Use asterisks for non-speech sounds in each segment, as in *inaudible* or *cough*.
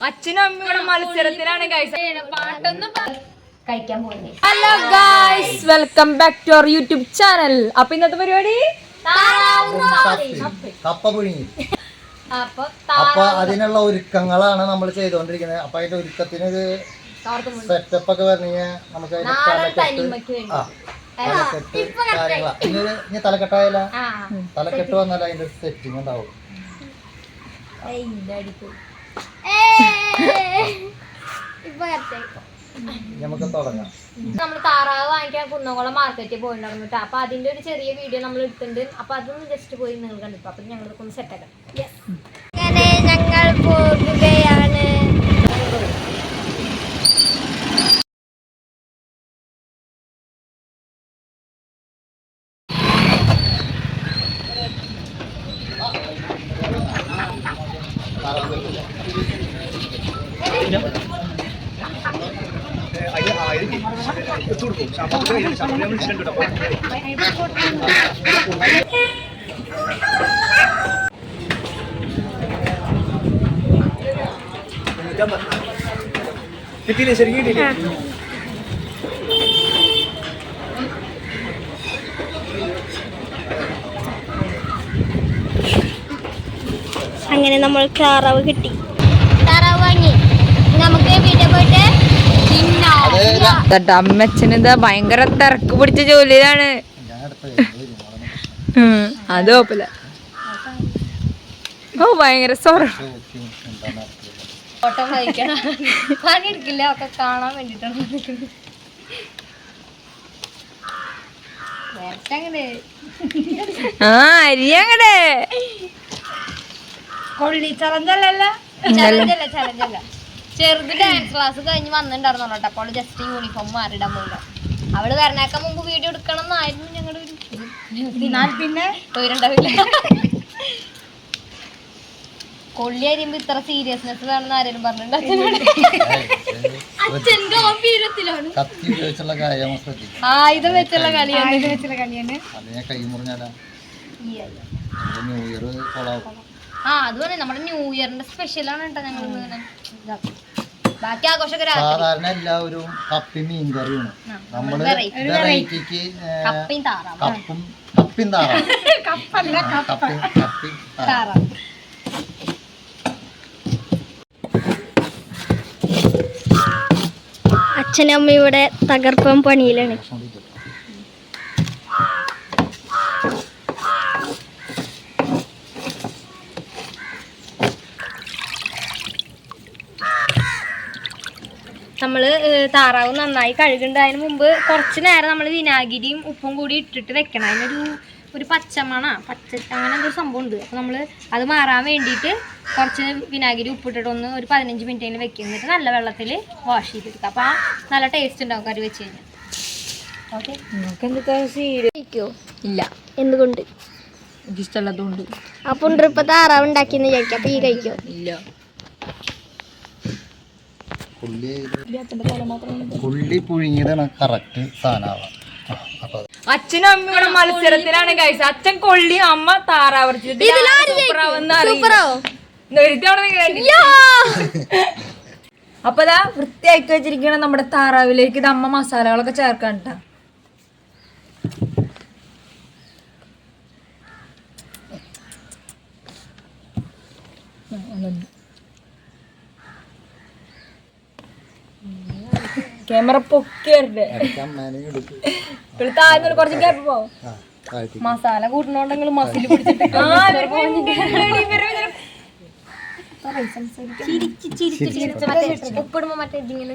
അച്ഛനും അമ്മയുടെ മത്സരത്തിലാണ് ഗൈസ് പാട്ടൊന്നും കഴിക്കാൻ പോകുന്നത് hello guys welcome back to our YouTube channel അപ്പൊ ഇന്നത്തെ പരിപാടി? കപ്പ പുഴുങ്ങി. അപ്പൊ അതിനുള്ള ഒരുക്കങ്ങളാണ് നമ്മൾ ചെയ്തുകൊണ്ടിരിക്കുന്നത്. അപ്പൊ അതിന്റെ ഒരുക്കത്തിന് ഒരു സെറ്റപ്പ് ഒക്കെ പറഞ്ഞു കഴിഞ്ഞാൽ നമുക്ക് കാര്യങ്ങളാ. ഇനി ഇനി തലക്കെട്ടായാല? തലക്കെട്ട് വന്നാൽ അതിന്റെ സെറ്റിംഗ് ഉണ്ടാവും. നമുക്ക് തുടങ്ങാം. നമ്മൾ താറാവ് വാങ്ങിക്കാൻ കുന്നംകുളം മാർക്കറ്റിൽ പോയിട്ടുണ്ടായിരുന്നു കേട്ടോ അപ്പൊ അതിന്റെ ഒരു ചെറിയ വീഡിയോ നമ്മൾ എടുത്തിട്ടുണ്ട്. അപ്പൊ അതൊന്ന് ജസ്റ്റ് പോയി നിങ്ങൾ കണ്ടിപ്പോ അപ്പൊ ഞങ്ങൾ ഒന്ന് സെറ്റ് ആക്കാം. അങ്ങനെ ഞങ്ങൾ പോകുകയാണ് കിട്ടിയില്ലേ ശരിക്കും കിട്ടിയില്ലേ അങ്ങനെ നമ്മൾ താറാവ് കിട്ടി താറാവ് വാങ്ങി നമുക്ക് വീട്ടിൽ പോയിട്ട് തിന്നാം അമ്മച്ചന് ഇതാ ഭയങ്കര തിരക്ക് പിടിച്ച ജോലിയിലാണ്. അത് കുഴപ്പമില്ല. ഓ ഭയങ്കര സോറ. പണിയെടുക്കില്ല ഒക്കെ കാണാൻ വേണ്ടിട്ടാണ്. ആ അരിയങ്ങടെ കൊള്ളി ചലഞ്ചല്ല ചലഞ്ചല്ല ചലഞ്ചല്ല ചെറുത് ഡാൻസ് ക്ലാസ് കഴിഞ്ഞ് വന്നിട്ടുണ്ടായിരുന്നു കേട്ടോ അപ്പോൾ ജസ്റ്റ് യൂണിഫോം മാറിടാൻ പോയില്ല അവൾ വരണേക്കാൻ മുമ്പ് വീഡിയോ എടുക്കണം എന്നായിരുന്നു ഞങ്ങളുടെ ഒരു പിന്നെ? തൊഴിലുണ്ടാവില്ല കൊള്ളി അരിയുമ്പോ ഇത്ര സീരിയസ്നെസ് വേണമെന്ന് ആരെങ്കിലും പറഞ്ഞിട്ടുണ്ടായിരുന്നു ആയുധം വെച്ചുള്ള കളിയാണ്. ആയുധം വെച്ചുള്ള കളിയാണ്. അതിനെ കൈ മുറിഞ്ഞാലാ. ന്യൂ ഇയർ കൊളാവും ആ അതുപോലെ നമ്മുടെ ന്യൂ ഇയറിന്റെ സ്പെഷ്യലാണ് കേട്ടോ ഞങ്ങൾ ഇങ്ങനെ ഇതാക്കും. ബാക്കി ആഘോഷമൊക്കെ സാധാരണ എല്ലാവരും കപ്പി മീൻ കറിയാണ് നമ്മൾ. വെറൈറ്റിക്ക് കപ്പയും കപ്പും താറാവും. *laughs* കപ്പി കപ്പി താറാവും. താറാവും. അച്ഛനും അമ്മയും ഇവിടെ തകർപ്പം പണിയിലാണ്. നമ്മൾ താറാവ് നന്നായി കഴുകുന്നതിന് മുമ്പ് കുറച്ച് നേരം നമ്മൾ വിനാഗിരിയും ഉപ്പും കൂടി ഇട്ടിട്ട് വെക്കണം. അതിനൊരു ഒരു പച്ചമണ പച്ച അങ്ങനെ എന്തൊരു സംഭവം ഉണ്ട്. അപ്പോൾ നമ്മൾ അത് മാറാൻ വേണ്ടിയിട്ട് കുറച്ച് വിനാഗിരി ഉപ്പിട്ടിട്ട് ഒന്ന് ഒരു പതിനഞ്ച് മിനിറ്റ് അതിന് വെക്കും. എന്നിട്ട് നല്ല വെള്ളത്തിൽ വാഷ് ചെയ്തെടുക്കുക. അപ്പോൾ ആ നല്ല ടേസ്റ്റ് ഉണ്ടാവും കറി വെച്ച് കഴിഞ്ഞാൽ. ഓക്കെ. ഇല്ല. എന്തുകൊണ്ട്? എനിക്കിഷ്ടമല്ലാത്തതുകൊണ്ട് അപ്പം ട്രിപ്പ് താറാവ് ഉണ്ടാക്കിയെന്ന് കഴിക്കാം അപ്പൊ ഈ കഴിക്കോ? ഇല്ല. പുള്ളി പുള്ളി പുഴുങ്ങിയതാണ് കറക്റ്റ് സാധനമാവാം അപ്പൊ അച്ഛനും അമ്മയും മത്സരത്തിലാണ് ഗൈസ് അച്ഛൻ കൊള്ളി അമ്മ താറാവർത്തി അപ്പൊ ദാ വൃത്തിയാക്കി വെച്ചിരിക്കണ നമ്മുടെ താറാവിലേക്ക് ഇത് അമ്മ മസാലകളൊക്കെ ചേർക്കാൻ ട്ടാ. ക്യാമറ ഇവിടെ താഴ്ന്നൊരു കുറച്ച് ഗ്യാപ്പ് പോവും. മസാല കൂട്ടണോണ്ടെങ്കിൽ മസിൽ പിടിച്ചിട്ട് ഉപ്പിടുമ്പോ മറ്റേ ഇതിങ്ങനെ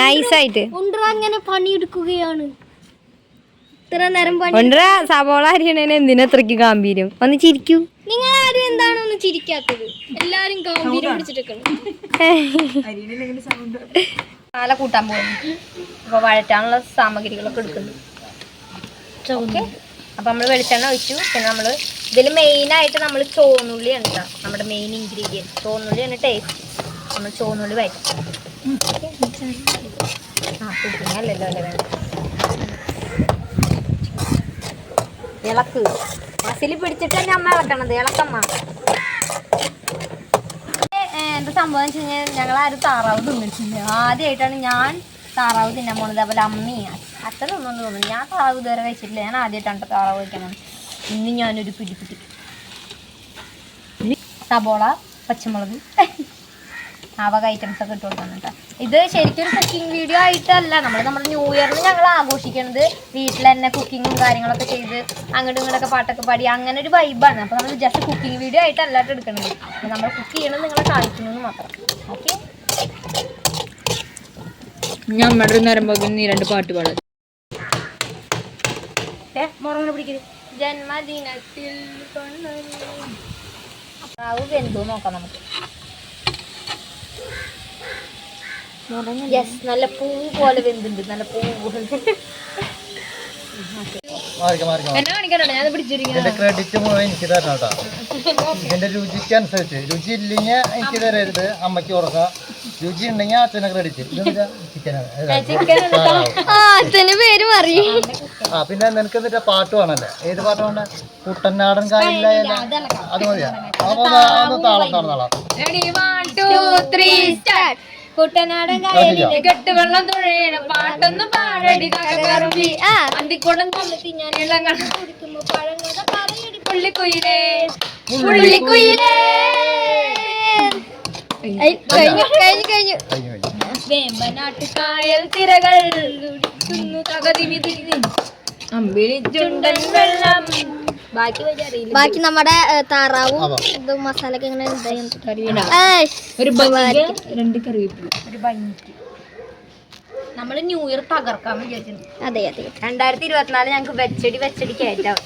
നൈസായിട്ട്. അങ്ങനെ പണിയെടുക്കുകയാണ്. ഇത്ര നേരം സവോള അരിയണേന് എന്തിനാ അത്രയ്ക്ക് ഗാംഭീര്യം? ഒന്ന് ചിരിക്കൂ. നിങ്ങൾ ആരും എന്താണ് ഒന്ന് ചിരിക്കാത്തത്? എല്ലാരും ഗാംഭീര്യം പിടിച്ചിട്ടൊക്കെ മസാല കൂട്ടാൻ പോകുന്നു അപ്പൊ വഴറ്റാനുള്ള സാമഗ്രികളൊക്കെ എടുക്കുന്നുണ്ട്. ഓക്കെ? അപ്പൊ നമ്മൾ വെളിച്ചെണ്ണ ഒഴിച്ചു. പിന്നെ നമ്മൾ ഇതിൽ മെയിൻ ആയിട്ട് നമ്മൾ ചോന്നുള്ളിയാണ് കേട്ടോ നമ്മുടെ മെയിൻ ഇൻഗ്രീഡിയന്റ് ചോന്നുള്ളിയാണ് ടേസ്റ്റ് നമ്മൾ ചോന്നുള്ളി വഴറ്റും. ആ കുക്കിംഗ് അല്ലല്ലോ അല്ലേ വേണ്ട ഇളക്ക്. മസിൽ പിടിച്ചിട്ട് തന്നെ അമ്മ ഇളക്കണത് ഇളക്കമ്മ. എന്താ സംഭവം വെച്ച് കഴിഞ്ഞാൽ ഞങ്ങൾ ആരും താറാവ് തിന്നിട്ടില്ല. ആദ്യമായിട്ടാണ് ഞാൻ താറാവ് തിന്നാൻ പോണത്. അതുപോലെ അമ്മയും അച്ഛൻ ഒന്നും തോന്നുന്നു. ഞാൻ താറാവ് ഇതുവരെ കഴിച്ചിട്ടില്ല. ഞാൻ ആദ്യമായിട്ടാണ് താറാവ് കഴിക്കണം ഇന്ന് ഞാനൊരു പിടി സബോള പച്ചമുളക്. ആ വക ഐറ്റംസ് ഒക്കെ ഇട്ട് കൊടുക്കണം കേട്ടോ ഇത് ശരിക്കും ഒരു കുക്കിംഗ് വീഡിയോ ആയിട്ടല്ല. നമ്മൾ നമ്മുടെ ന്യൂ ഇയറിന് ഞങ്ങൾ ആഘോഷിക്കുന്നത് വീട്ടിൽ തന്നെ കുക്കിങ്ങും കാര്യങ്ങളൊക്കെ ചെയ്ത് അങ്ങോട്ടും ഇങ്ങോട്ടൊക്കെ പാട്ടൊക്കെ പാടി അങ്ങനെ ഒരു വൈബാണ് അപ്പോൾ നമ്മൾ ജസ്റ്റ് കുക്കിംഗ് വീഡിയോ ആയിട്ട് ട്ടോ എടുക്കുന്നത് നമ്മൾ കുക്ക് ചെയ്യണം നിങ്ങളെ കാണിക്കുന്നു മാത്രം. ഓക്കെ ഞാൻ അമ്മയുടെ നേരം നീ രണ്ട് പാട്ട് പാടാം. മുറങ്ങനെ പിടിക്കരുത് ജന്മദിനത്തിൽ. പ്രാവ് വെന്തു നോക്കാം നമുക്ക്. യെസ് നല്ല പൂ പോലെ വെന്തുണ്ട്. നല്ല പൂ പോലെ. ഇതിന്റെ ക്രെഡിറ്റ് മുഴുവൻ എനിക്ക് തരണം കേട്ടോ. ഇതിന്റെ രുചിക്ക് അനുസരിച്ച്. രുചി ഇല്ലെങ്കിൽ എനിക്ക് തരരുത്. അമ്മയ്ക്ക് ഉറക്കാം രുചി ഉണ്ടെങ്കിൽ അച്ഛനെ ക്രെഡിറ്റ് ചിക്കനാണ് ആ പിന്നെ നിനക്ക് എന്നിട്ട് പാട്ട് വേണല്ലേ ഏത് പാട്ട് വേണ്ട കുട്ടനാടൻ കായില്ല അത് മതിയാ. അപ്പൊ താളം താളം താളം. കുട്ടനാടൻ കായലിലെ കെട്ടുവെള്ളം തുഴയണ. പാട്ടൊന്ന് പാടടി കറമ്പി അന്തിക്കൊടം ഞാനെല്ലാം തിന്നാനുള്ള കുടിക്കുമ്പോ പഴങ്ങളുടെ പറയടി. പുള്ളിക്കുയിലേ. പുള്ളിക്കുയിലേ. ഐ, കഴിഞ്ഞു കഴിഞ്ഞു കഴിഞ്ഞു. കഴിഞ്ഞു കഴിഞ്ഞു. വേമ്പനാട്ട് കായൽ തിരകൾ. തകതി തകതിമി തിരി ചുണ്ടൻ വെള്ളം. ബാക്കി നമ്മുടെ താറാവും ഇത് മസാല ഒക്കെ ഇങ്ങനെ രണ്ട് കറിവേപ്പില ഒരു ഭംഗിക്ക്. നമ്മൾ ന്യൂ ഇയർ തകർക്കാൻ വിചാരിച്ചിട്ടുണ്ട് അതെ അതെ. രണ്ടായിരത്തി ഇരുപത്തിനാല് ഞങ്ങൾക്ക് വെച്ചടി വെച്ചടി കയറ്റാം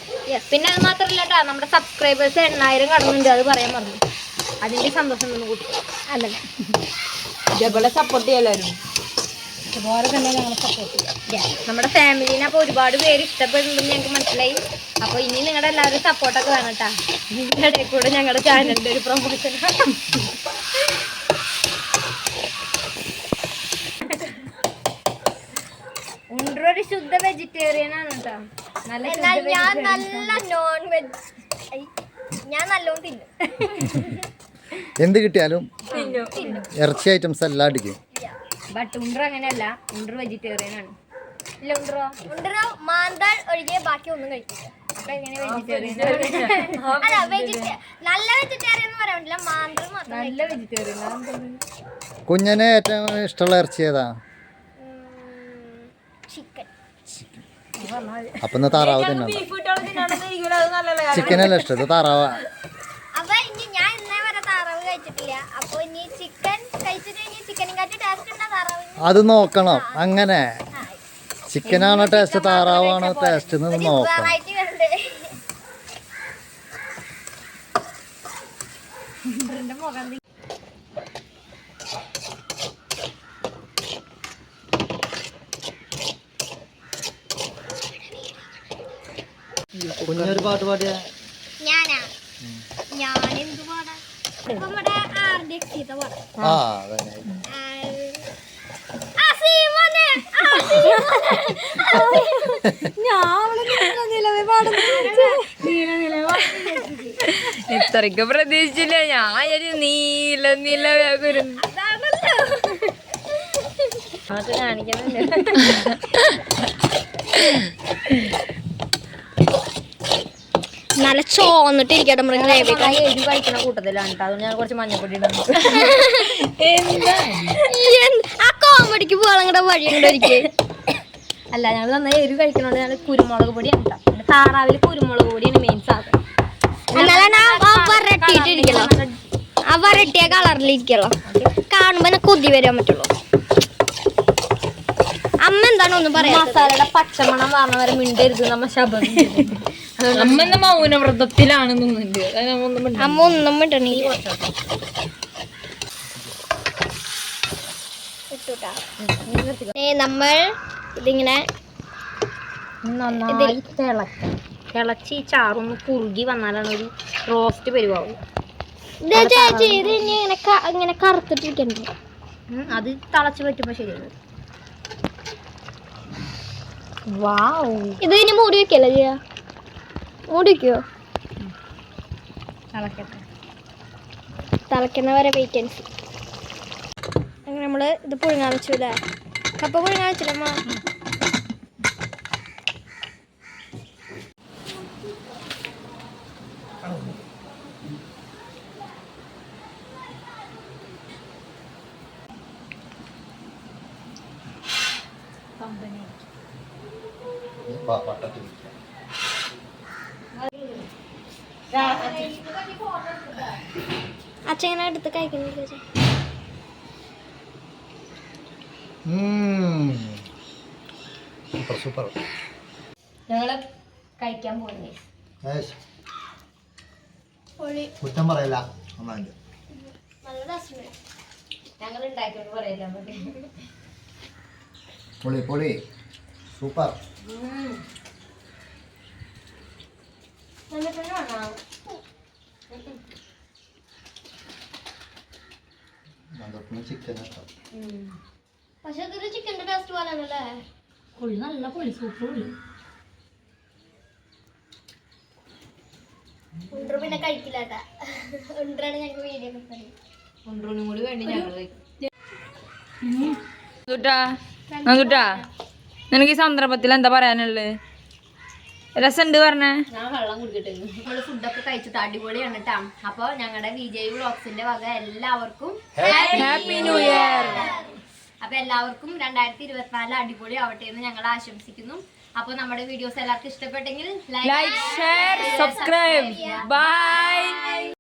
പിന്നെ അത് മാത്രമല്ല കേട്ടോ നമ്മുടെ സബ്സ്ക്രൈബേഴ്സ് എണ്ണായിരം കടന്നുണ്ട് അത് പറയാൻ പറഞ്ഞു അതിന്റെ സന്തോഷം ഒന്ന് കൂട്ടി. അതെ ഇതേപോലെ സപ്പോർട്ട് ചെയ്യലായിരുന്നു അതുപോലെ തന്നെ ഞങ്ങൾ സപ്പോർട്ട് ചെയ്യാം. നമ്മുടെ ഫാമിലിനെ അപ്പോൾ ഒരുപാട് പേര് ഇഷ്ടപ്പെടുന്നുണ്ടെന്ന് ഞങ്ങൾക്ക് മനസ്സിലായി. അപ്പോൾ ഇനി നിങ്ങളുടെ എല്ലാവരും സപ്പോർട്ടൊക്കെ വേണം കേട്ടാ ഇതിന്റെ ഇടയിൽ കൂടെ ഞങ്ങളുടെ ചാനലിന്റെ ഒരു പ്രൊമോഷൻ ഉണ്ടൊരു ശുദ്ധ വെജിറ്റേറിയൻ ആണ് കേട്ടോ നല്ല എന്നാൽ ഞാൻ നല്ല നോൺ വെജ് ഞാൻ നല്ലോണം തിന്നും. എന്ത് കിട്ടിയാലും ഇറച്ചി ഐറ്റംസ് എല്ലാം അടിക്കും. ബട്ട് ഉണ്ടർ അങ്ങനെയല്ല. ഉണ്ടർ വെജിറ്റേറിയൻ ആണ്. ഇല്ല ഉണ്ടറോ ഉണ്ടറോ മാന്താൾ ഒഴികെ ബാക്കി ഒന്നും കഴിക്കില്ല. അല്ല വെജിറ്റേ നല്ല വെജിറ്റേറിയൻ എന്ന് പറയാൻ പറ്റില്ല മാന്തൾ മാത്രം നല്ല വെജിറ്റേറിയൻ കുഞ്ഞിന് ഏറ്റവും ഇഷ്ടമുള്ള ഇറച്ചി ഏതാ? ചിക്കൻ അപ്പൊ ഇന്ന് താറാവ് ചിക്കൻ ചിക്കനല്ല ഇഷ്ടം? താറാവാ താറാവ. അപ്പൊ ഇനി ഞാൻ ഇന്നേ വരെ താറാവ് കഴിച്ചിട്ടില്ല. അപ്പൊ ഇനി ചിക്കൻ അത് നോക്കണം. അങ്ങനെ. ചിക്കനാണോ ടേസ്റ്റ് താറാവാണോ ടേസ്റ്റ് എന്ന് നോക്കണം. കുഞ്ഞൊരു പാട്ട് പാടിയ. ഞാനാ? ഞാൻ എന്ത് പാടാ ഇപ്പൊ നമ്മുടെ ആരുടെ എക്സിത്തെ പാടാം ആ അതന്നെ ആ, സീമോനെ! ആ, എത്രയ്ക്ക് പ്രതീക്ഷിച്ചില്ല. ഞാൻ ഒരു നീല നീല വരുന്നു അത് *laughs* നല്ല ചോന്നിട്ടിരിക്കട്ടെ മൃഗങ്ങളെ ഞാൻ എരിവ് കഴിക്കുന്ന കൂട്ടത്തിലാണ് കേട്ടോ. അതുകൊണ്ട് ഞാൻ കുറച്ച് മഞ്ഞപ്പൊടി ആ കോമഡിക്ക് പോകാൻ വഴി ഉണ്ടായിരിക്കും അല്ല ഞങ്ങൾ നന്നായി എരിവ് കഴിക്കണോണ്ട് ഞാൻ കുരുമുളക് പൊടിയാണ് കേട്ടോ. പിന്നെ താറാവിൽ കുരുമുളക് പൊടിയാണ് മെയിൻ സാധനം. ആ വരട്ടിയ കളറിലിരിക്കലോ കാണുമ്പോ കൊതി വരാൻ പറ്റുള്ളൂ. അമ്മ എന്താണ് ഒന്നും പറയാ മസാലയുടെ പച്ചമണം പറഞ്ഞ വരെ മിണ്ടരുത്. നമ്മ ശബ്ദം അമ്മ എന്ന മൗനവ്രതത്തിലാണ് നിന്നുണ്ട് ഒന്നും മിണ്ട- അമ്മ ഒന്നും മിട്ടണില്ല ഏ, നമ്മൾ ഇതിങ്ങനെ നന്നായി തിളക്കാം തിളച്ച് ഈ ചാറൊന്ന് കുറുകി വന്നാലാണ് ഒരു റോസ്റ്റ് പരിവാവും ഇത് ചേച്ചി ഇത് ഇനി ഇങ്ങനെ ക- അത് തിളച്ച് പറ്റുമ്പോ ശരിയാണ് ഇത് ഇനി മൂടി വെക്കല്ലേ ചെയ്യാ? മൂടിക്കോ തിളയ്ക്കുന്ന വരെ വേക്കൻസി അങ്ങനെ നമ്മൾ ഇത് പുഴുങ്ങാൻ വെച്ചു അല്ലേ കപ്പ പുഴുങ്ങാൻ വെച്ചില്ലമ്മ പട്ടത്തിൽ അച്ഛൻ ഇങ്ങനെ എടുത്ത് കഴിക്കുന്നില്ല സൂപ്പർ സൂപ്പർ. ഞങ്ങൾ കഴിക്കാൻ പോകുന്നേ കുറ്റം പറയല്ല. രസമുണ്ട്. ഞങ്ങൾ ഉണ്ടാക്കിയോണ്ട് പറയില്ല പൊളി പൊളി. സൂപ്പർ. പക്ഷെ അതൊരു ചിക്കന്റെ ടേസ്റ്റ് പോലെയാണല്ലേ? പുളി നല്ല പുളി സൂപ്പർ പുളി. ഉണ്ടർ പിന്നെ കഴിക്കില്ല കേട്ടാ ഉണ്ടറാണ് ഞങ്ങൾക്ക് വീഡിയോ കൂടി വേണ്ടി ഞങ്ങൾ നിനക്ക് ഈ സന്ദർഭത്തിൽ എന്താ പറയാനുള്ളത്? രസമുണ്ട് പറഞ്ഞേ? ഞാൻ വെള്ളം കുടിക്കട്ടെ നമ്മൾ ഫുഡൊക്കെ കഴിച്ചിട്ട് അടിപൊളിയാണ് കേട്ടാ അപ്പൊ ഞങ്ങളുടെ വിജയ് വ്ളോഗ്സിന്റെ വക എല്ലാവർക്കും ഹാപ്പി ന്യൂ ഇയർ അപ്പൊ എല്ലാവർക്കും രണ്ടായിരത്തി ഇരുപത്തിനാല് അടിപൊളി ആവട്ടെ എന്ന് ഞങ്ങൾ ആശംസിക്കുന്നു. അപ്പൊ നമ്മുടെ വീഡിയോസ് എല്ലാവർക്കും ഇഷ്ടപ്പെട്ടെങ്കിൽ ലൈക്ക് ഷെയർ സബ്സ്ക്രൈബ് ബൈ